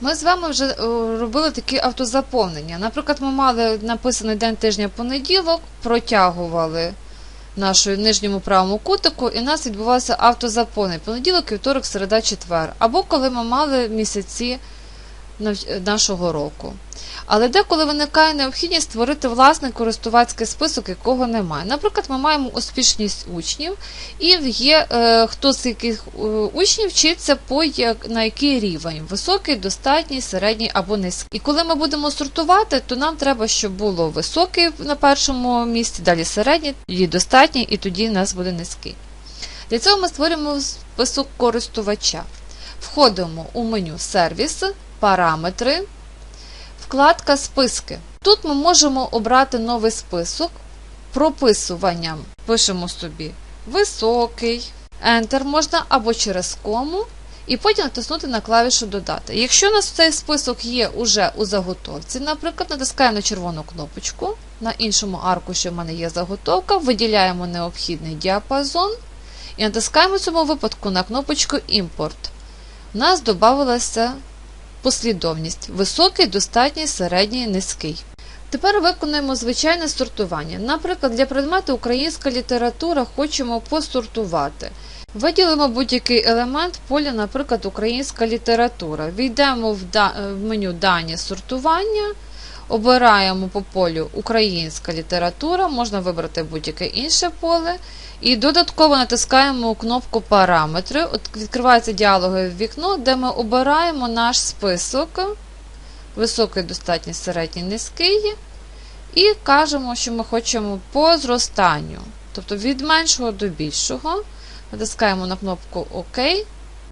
Ми з вами вже е, робили такі автозаповнення. Наприклад, ми мали написаний день тижня понеділок, протягували нашою нижньому правому кутику, і у нас відбувався автозаповнення. Понеділок, вівторок, середа, четвер. Або коли ми мали місяці нашого року. Але деколи виникає необхідність створити власний користувацький список, якого немає. Наприклад, ми маємо успішність учнів, і є е, хто з яких е, учнів вчиться по як, на який рівень високий, достатній, середній або низький. І коли ми будемо сортувати, то нам треба, щоб було високий на першому місці, далі середній, тоді достатній, і тоді у нас буде низький. Для цього ми створюємо список користувача. Входимо у меню Сервіс, параметри, вкладка Списки. Тут ми можемо обрати новий список прописуванням. Пишемо собі високий, Enter можна або через кому, і потім натиснути на клавішу Додати. Якщо у нас цей список є уже у заготовці, наприклад, натискаємо на червону кнопочку, на іншому аркуші в мене є заготовка, виділяємо необхідний діапазон і натискаємо в цьому випадку на кнопочку Імпорт. У нас додавалася послідовність високий, достатній, середній, низький. Тепер виконуємо звичайне сортування. Наприклад, для предмету українська література хочемо посортувати. Виділимо будь-який елемент поля, наприклад, українська література. Війдемо в, меню Дані сортування, обираємо по полю Українська література, можна вибрати будь-яке інше поле. І додатково натискаємо кнопку Параметри. Відкривається діалогове вікно, де ми обираємо наш список високий, достатній, середній, низький. І кажемо, що ми хочемо по зростанню. Тобто від меншого до більшого. Натискаємо на кнопку ОК.